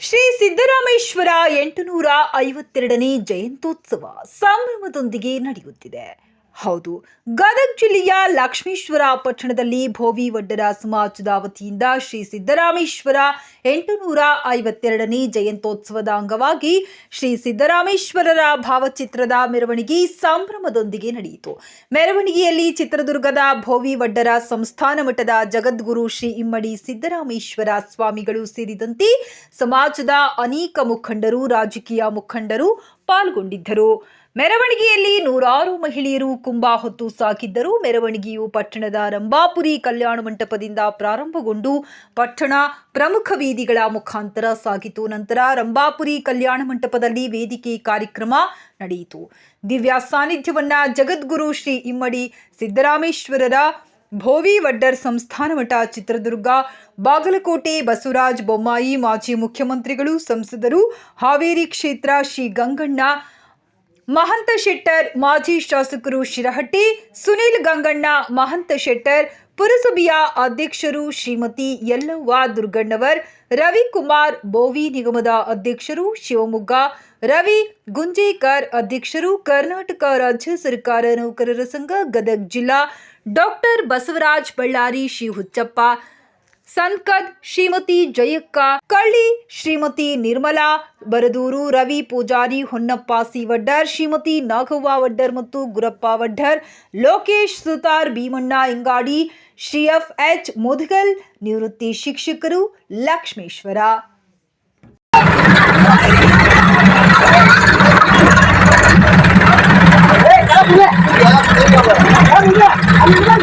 ಶ್ರೀ ಸಿದ್ದರಾಮೇಶ್ವರ ಎಂಟುನೂರ ಐವತ್ತೆರಡನೇ ಜಯಂತ್ಯೋತ್ಸವ ಸಂಭ್ರಮದೊಂದಿಗೆ ನಡೆಯುತ್ತಿದೆ. ಹೌದು. ಗದಗ ಜಿಲ್ಲೆಯ ಲಕ್ಷ್ಮೀಶ್ವರ ಪಟ್ಟಣದಲ್ಲಿ ಭೋವಿ ವಡ್ಡರ ಸಮಾಜದ ವತಿಯಿಂದ ಶ್ರೀ ಸಿದ್ದರಾಮೇಶ್ವರ ಎಂಟುನೂರ ಐವತ್ತೆರಡನೇ ಜಯಂತ್ಯೋತ್ಸವದ ಅಂಗವಾಗಿ ಶ್ರೀ ಸಿದ್ದರಾಮೇಶ್ವರರ ಭಾವಚಿತ್ರದ ಮೆರವಣಿಗೆ ಸಂಭ್ರಮದೊಂದಿಗೆ ನಡೆಯಿತು. ಮೆರವಣಿಗೆಯಲ್ಲಿ ಚಿತ್ರದುರ್ಗದ ಭೋವಿ ವಡ್ಡರ ಸಂಸ್ಥಾನ ಮಠದ ಜಗದ್ಗುರು ಶ್ರೀ ಇಮ್ಮಡಿ ಸಿದ್ದರಾಮೇಶ್ವರ ಸ್ವಾಮಿಗಳು ಸೇರಿದಂತೆ ಸಮಾಜದ ಅನೇಕ ಮುಖಂಡರು, ರಾಜಕೀಯ ಮುಖಂಡರು ಪಾಲ್ಗೊಂಡಿದ್ದರು. ಮೆರವಣಿಗೆಯಲ್ಲಿ ನೂರಾರು ಮಹಿಳೆಯರು ಕುಂಬಾ ಹೊತ್ತು ಸಾಕಿದ್ದರು. ಮೆರವಣಿಗೆಯು ಪಟ್ಟಣದ ರಂಭಾಪುರಿ ಕಲ್ಯಾಣ ಮಂಟಪದಿಂದ ಪ್ರಾರಂಭಗೊಂಡು ಪಟ್ಟಣ ಪ್ರಮುಖ ಬೀದಿಗಳ ಮುಖಾಂತರ ಸಾಗಿತು. ನಂತರ ರಂಭಾಪುರಿ ಕಲ್ಯಾಣ ಮಂಟಪದಲ್ಲಿ ವೇದಿಕೆ ಕಾರ್ಯಕ್ರಮ ನಡೆಯಿತು. ದಿವ್ಯ ಸಾನ್ನಿಧ್ಯವನ್ನ ಜಗದ್ಗುರು ಶ್ರೀ ಇಮ್ಮಡಿ ಸಿದ್ದರಾಮೇಶ್ವರರ ಭೋವಿ ವಡ್ಡರ್ ಸಂಸ್ಥಾನ ಮಠ ಚಿತ್ರದುರ್ಗ, ಬಾಗಲಕೋಟೆ, ಬಸವರಾಜ ಬೊಮ್ಮಾಯಿ ಮಾಜಿ ಮುಖ್ಯಮಂತ್ರಿಗಳು, ಸಂಸದರು, ಹಾವೇರಿ ಕ್ಷೇತ್ರ ಶ್ರೀ ಗಂಗಣ್ಣ, ಮಹಂತ ಶೆಟ್ಟರ್, ಮಾಜಿ ಶಾಸಕರು ಶಿರಹಟ್ಟಿ, ಸುನೀಲ್ ಗಂಗಣ್ಣ, ಮಹಂತ ಶೆಟ್ಟರ್, ಪುರಸಭೆಯ ಅಧ್ಯಕ್ಷರು ಶ್ರೀಮತಿ ಯಲ್ಲವ್ವ ದುರ್ಗಣ್ಣವರ್ ರವಿಕುಮಾರ್ ಬೋವಿ ನಿಗಮದ ಅಧ್ಯಕ್ಷರು ಶಿವಮೊಗ್ಗ, ರವಿ ಗುಂಜೇಕರ್ ಅಧ್ಯಕ್ಷರು ಕರ್ನಾಟಕ ರಾಜ್ಯ ಸರ್ಕಾರ ನೌಕರರ ಸಂಘ ಗದಗ್ ಜಿಲ್ಲಾ ಡಾಕ್ಟರ್ ಬಸವರಾಜ್ ಬಳ್ಳಾರಿ ಶ್ರೀ ಹುಚ್ಚಪ್ಪ ಸಂಕದ್ ಶ್ರೀಮತಿ ಜಯಕ್ಕ ಕಳ್ಳಿ ಶ್ರೀಮತಿ ನಿರ್ಮಲಾ ಬರದೂರು ರವಿ ಪೂಜಾರಿ ಹೊನ್ನಪ್ಪ ಸಿ ವಡ್ಡರ್ ಶ್ರೀಮತಿ ನಾಗವ್ವ ವಡ್ಡರ್ ಮತ್ತು ಗುರಪ್ಪ ವಡ್ಡರ್ ಲೋಕೇಶ್ ಸುತಾರ್ ಭೀಮಣ್ಣ ಇಂಗಾಡಿ ಶ್ರೀ ಎಫ್ ಎಚ್ ಮುದ್ಗಲ್ ನಿವೃತ್ತಿ ಶಿಕ್ಷಕರು ಲಕ್ಷ್ಮೇಶ್ವರ I'm